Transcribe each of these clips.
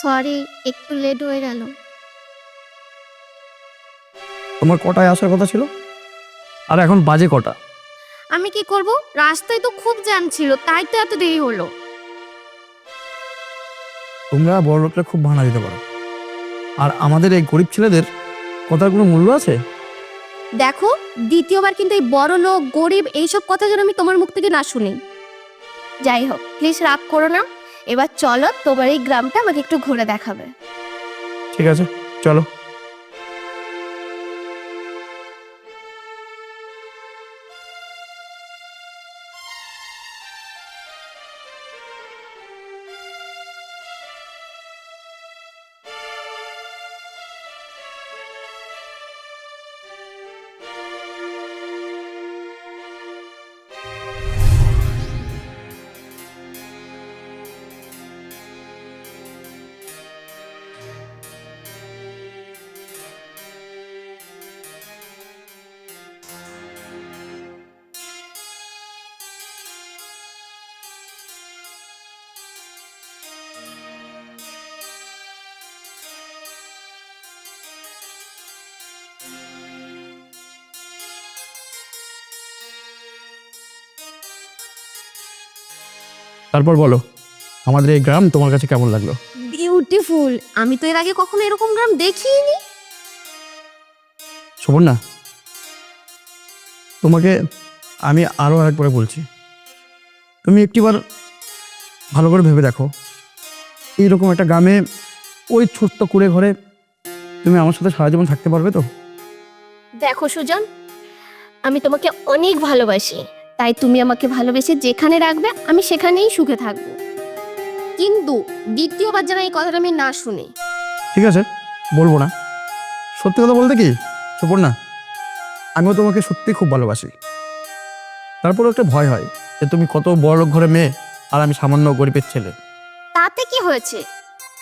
Sorry একটু late হয়ে গেল। তোমার কটায় আসার কথা ছিল? আর এখন বাজে কটা? আমি কি করব? রাস্তায় তো খুব জ্যাম ছিল তাই তো এত দেরি হলো। তোমরা বড় লোকরা খুব ভাড়া দিতে পারো। আর আমাদের এই গরিব ছেলেদের কথার কোনো মূল্য আছে? দেখো দ্বিতীয়বার কিন্তু এই বড় লোক গরিব এইসব কথা যেন আমি তোমার মুখ থেকে না শুনি। যাই হোক প্লিজ রাগ করো না। এবার চলো তোমার এই গ্রামটা আমাকে একটু ঘুরে দেখাবে। ঠিক আছে চলো। তারপর বলো আমাদের এই গ্রাম তোমার কাছে কেমন লাগল? বিউটিফুল আমি তো এর আগে কখনো এরকম গ্রাম দেখিনি। শোভন না তোমাকে আমি আরও আরেকবার বলছি। তুমি একটিবার ভালো করে ভেবে দেখো। এইরকম একটা গ্রামে ওই ছোট্ট কুড়ে ঘরে তুমি আমার সাথে সারা জীবন থাকতে পারবে তো? দেখো সুজন আমি তোমাকে অনেক ভালোবাসি। তাই তুমি আমাকে ভালোবেসে যেখানে রাখবে আমি সেখানেই সুখে থাকব। কিন্তু দ্বিতীয়বার যেন এই কথাটা আমি না শুনি। ঠিক আছে বলব না। সত্যি কথা বলতে কি শোভন না। আমিও তোমাকে সত্যি খুব ভালোবাসি। তারপর একটা ভয় হয় যে তুমি কত বড় লোক ঘরে মেয়ে আর আমি সামান্য গরিবের ছেলে। তাতে কি হয়েছে?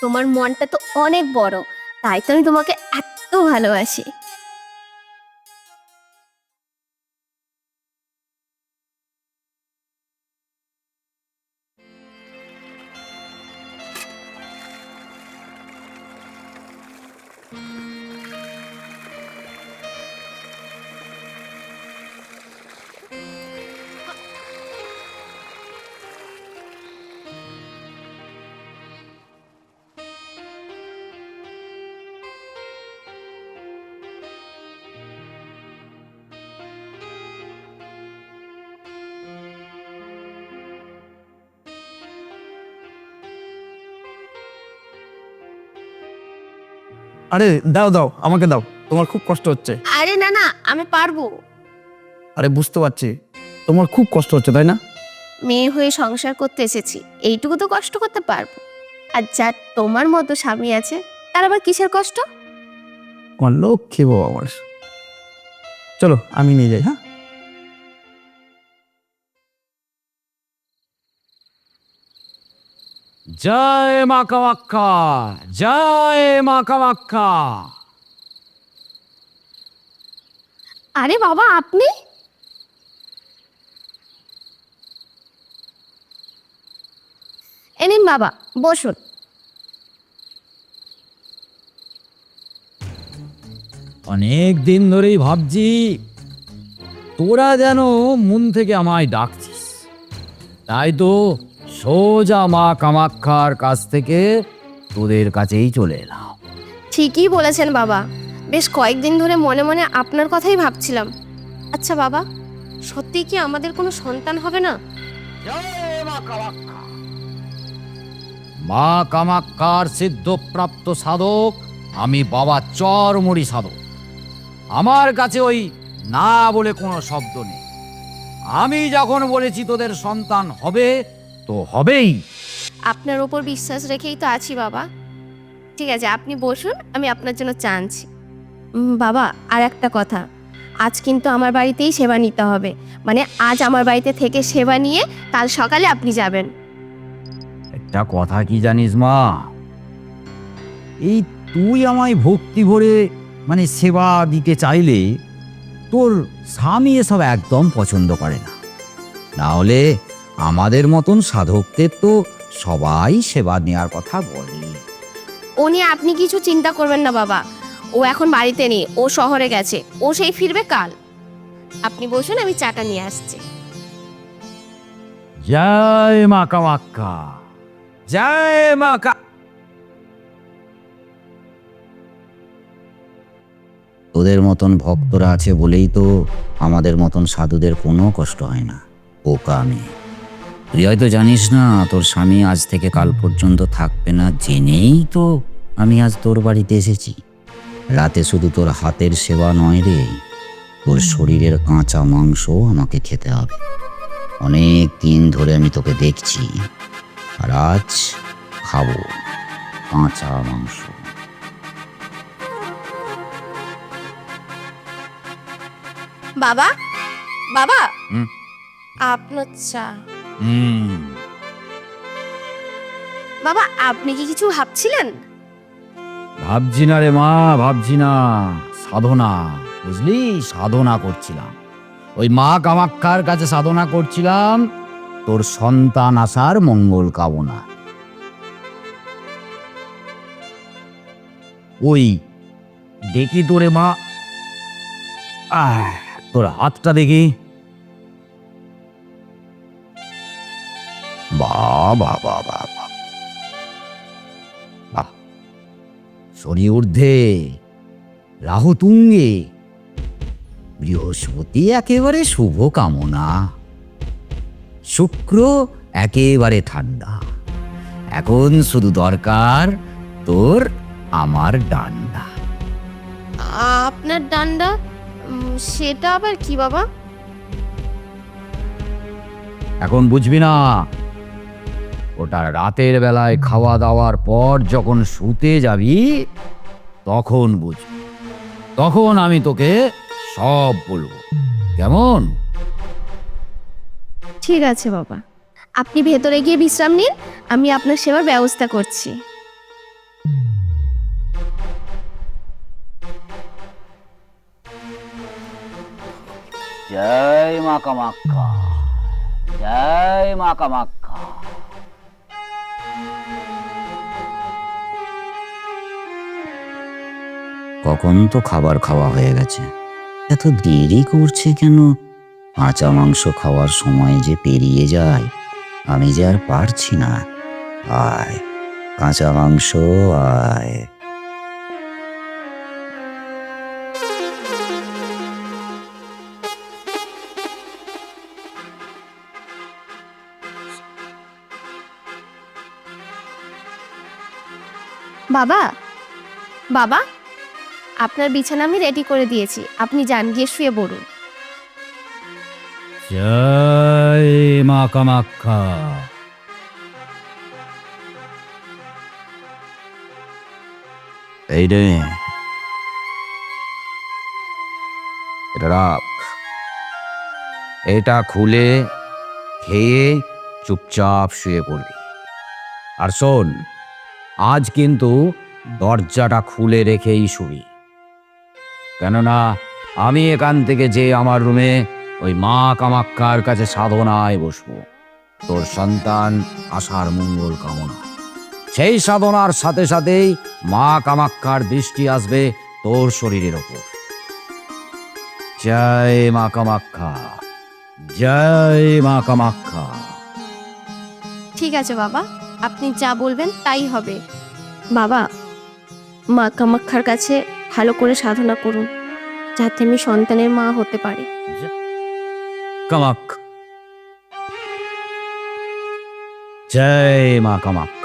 তোমার মনটা তো অনেক বড় তাই তো আমি তোমাকে এত ভালোবাসি। আরে দাও দাও আমাকে দাও। তোমার খুব কষ্ট হচ্ছে। আরে না না আমি পারব। আরে বুঝতে পারছি। তোমার খুব কষ্ট হচ্ছে তাই না? মেয়ে হয়ে সংসার করতে এসেছি। এইটুকু তো কষ্ট করতে পারব। আর যার তোমার মতো স্বামী আছে তার আবার কিসের কষ্ট? আমার লক্ষ্মী বাবা আমার। চলো আমি নিয়ে যাই হ্যাঁ? জয় মা কামাখ্যা জয় মা কামাখ্যা আরে বাবা আপনি? এ নিন বাবা বসুন। অনেক দিন ধরেই ভাবছি তোরা যেন মন থেকে আমায় ডাকছিস। তাই তো সোজা মা কামাক্ষার কাছ থেকে তোদের কাছেই চলে এলাম। ঠিকই বলেছেন বাবা। বেশ কয়েকদিন ধরে মনে মনে আপনার কথাই ভাবছিলাম। আচ্ছা বাবা সত্যি কি আমাদের কোনো সন্তান হবে না? মা কামাক্ষার সিদ্ধপ্রাপ্ত সাধক আমি বাবা চরমরি সাধক। আমার কাছে ওই না বলে কোনো শব্দ নেই। আমি যখন বলেছি তোদের সন্তান হবে তো হবেই। আপনার ওপর বিশ্বাস রেখেই তো আছি বাবা। ঠিক আছে আপনি বসুন আমি আপনার জন্য চা আনছি। বাবা আর একটা কথা। আজ কিন্তু আমার বাড়িতেই সেবা নিতে হবে। মানে আজ আমার বাড়িতে থেকে সেবা নিয়ে কাল সকালে আপনি যাবেন। একটা কথা কি জানিস মা? এই তুই আমায় ভক্তি ভরে মানে সেবা দিতে চাইলে তোর স্বামী এসব একদম পছন্দ করে না। না হলে আমাদের মতন সাধকদের তো সবাই সেবা নেওয়ার কথা বলে। ও নিয়ে আপনি কিছু চিন্তা করবেন না বাবা। ও এখন বাড়িতে নেই ও শহরে গেছে। ও সেই ফিরবে কাল। আপনি বসুন আমি চাটা নিয়ে আসছি। জয় মা কামাক্কা। জয় মা কা তোদের মতন ভক্তরা আছে বলেই তো আমাদের মতন সাধুদের কোনো কষ্ট হয় না। বোকা আমি তুই হয়তো জানিস না তোর স্বামী আজ থেকে কাল পর্যন্ত থাকবে না জেনেই তো আমি আজ তোর বাড়িতে এসেছি। রাতে শুধু তোর হাতের সেবা নয় রে তোর শরীরের কাঁচা মাংস আমাকে খেতে হবে। অনেক দিন ধরে আমি তোকে দেখছি আর আজ খাব কাঁচা মাংস। বাবা বাবা? আপনার চা। হুম। বাবা আপনি কি কিছু ভাবছিলেন? ভাবছি না রে মা ভাবছি না। সাধনা বুঝলি? সাধনা করছিলাম। ওই মা কামাক্ষার কাছে সাধনা করছিলাম তোর সন্তান আসার মঙ্গল কামনা। ওই দেখি তোরে মা। আহ, তোর হাতটা দেখি। বাবা বাবা বাবা বাহ শনি ঊর্ধ্বে রাহু তুঙ্গে বৃহস্পতি একেবারে শুভ কামনা। শুক্র একেবারে ঠান্ডা। এখন শুধু দরকার তোর আমার ডান্ডা। আপনার ডান্ডা? সেটা আবার কি বাবা? এখন বুঝবি না ওটা রাতের বেলায় খাওয়া দাওয়ার পর যখন শুতে যাবি তখন বুঝবি। তখন আমি তোকে সব বলব। কেমন? ঠিক আছে বাবা। আপনি ভেতরে গিয়ে বিশ্রাম নিন আমি আপনার সেবার ব্যবস্থা করছি। জয় মা কামাক্ষা জয় মা কামাক্ষা কখন তো খাবার খাওয়া হয়ে গেছে। এত দেরি করছে কেন? কাঁচা মাংস খাওয়ার সময় যে পেরিয়ে যায়, আমি যে আর পারছি না। আয়, কাঁচা মাংস আয়। বাবা বাবা। আপনার বিছানা আমি রেডি করে দিয়েছি। আপনি যান গিয়ে শুয়ে পড়ুন। জয় মা কামাক্ষা এই রে। এটা রাখ। এটা খুলে খেয়ে চুপচাপ শুয়ে পড়বি। আর শোন আজ কিন্তু দরজাটা খুলে রেখেই শুবি। কেননা আমি এখান থেকে যে আমার রুমে ওই মা কামাক্ষার কাছে সাধনায় বসবো। তোর সন্তান আশার মঙ্গল কামনা। সেই সাধনার সাথে সাথেই মা কামাক্ষার দৃষ্টি আসবে তোর শরীরের ওপর। জয় মা কামাক্ষা জয় মা কামাক্ষা ঠিক আছে বাবা, আপনি যা বলবেন তাই হবে। বাবা, মা কামাক্ষার কাছে ভালো করে সাধনা করুন যাতে আমি সন্তানের মা হতে পারি। কামাক। জয় মা কামাক।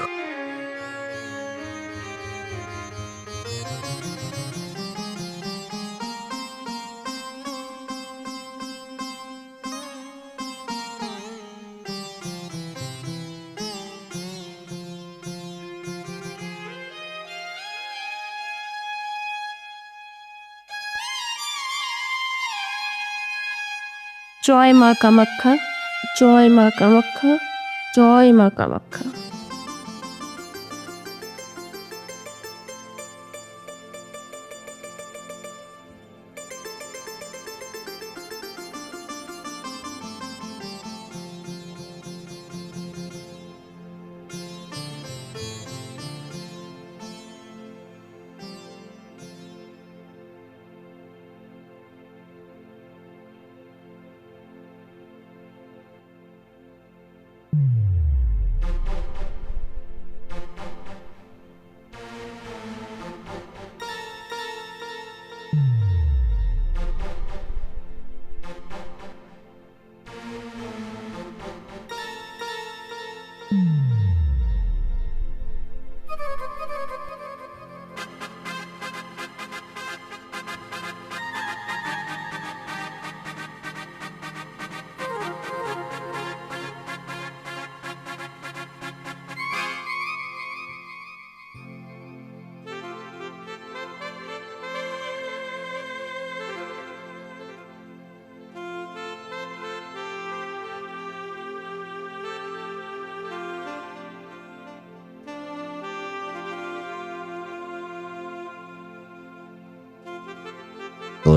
জয় মা কামাখ্যা জয় মা কামাখ্যা জয় মা কামাখ্যা।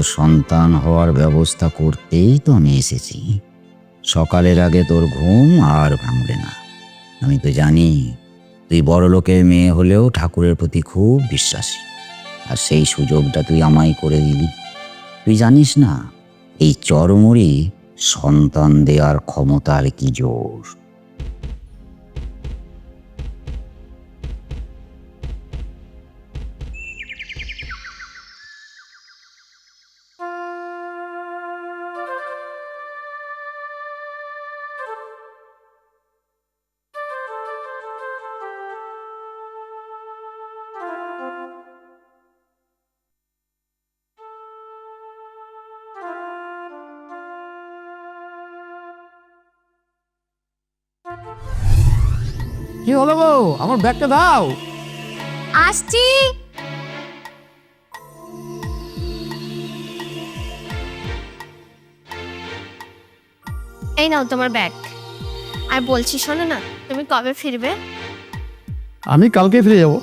সন্তান হওয়ার ব্যবস্থা করতেই তো আমি এসেছি। সকালের আগে তোর ঘুম আর ভাঙবে না। আমি তো জানি, তুই বড় লোকের মেয়ে হলেও ঠাকুরের প্রতি খুব বিশ্বাসী। আর সেই সুযোগটা তুই আমায় করে দিলি। তুই জানিস না, এই চরমুড়ি সন্তান দেওয়ার ক্ষমতার কি জোর? কি হলো গো? আমার ব্যাগটা দাও। আসছি। এই নাও তোমার ব্যাগ। আর বলছি শোনো না তুমি কবে ফিরবে? আমি কালকে ফিরে যাব।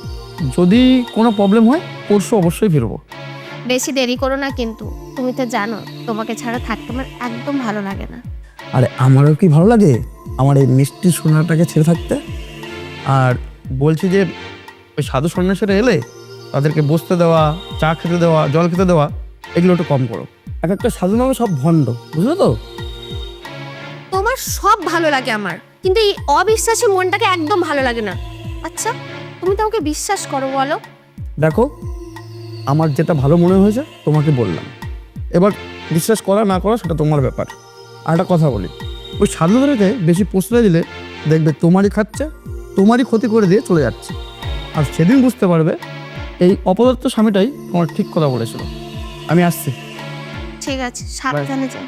যদি কোনো প্রবলেম হয় পরশু অবশ্যই ফিরবো। বেশি দেরি করো না কিন্তু তুমি তো জানো তোমাকে ছাড়া থাকতে আমার একদম ভালো লাগে না। আরে আমারও কি ভালো লাগে? আমার এই মিষ্টি সোনাটাকে ছেড়ে থাকতে? আর বলছি যে ওই সাধু সন্ন্যাসীরা এলে তাদেরকে বসতে দেওয়া চা খেতে দেওয়া জল খেতে দেওয়া এগুলো একটু কম করো। এক একটা সাধু নামে সব ভণ্ড বুঝলো তো? তোমার সব ভালো লাগে আমার কিন্তু এই অবিশ্বাসী মনটাকে একদম ভালো লাগে না। আচ্ছা তুমি তো আমাকে বিশ্বাস করো বলো। দেখো আমার যেটা ভালো মনে হয়েছে তোমাকে বললাম। এবার বিশ্বাস করা না করা সেটা তোমার ব্যাপার। আর একটা কথা বলি ওই সাধুদেরকে বেশি প্রশ্রয় দিলে দেখবে তোমারই খাচ্ছে তোমারই ক্ষতি করে দিয়ে চলে যাচ্ছে। আর সেদিন বুঝতে পারবে এই অপদত্ত স্বামীটাই তোমার ঠিক কথা বলেছিল। আমি আসছি। ঠিক আছে সাবধানে যাও।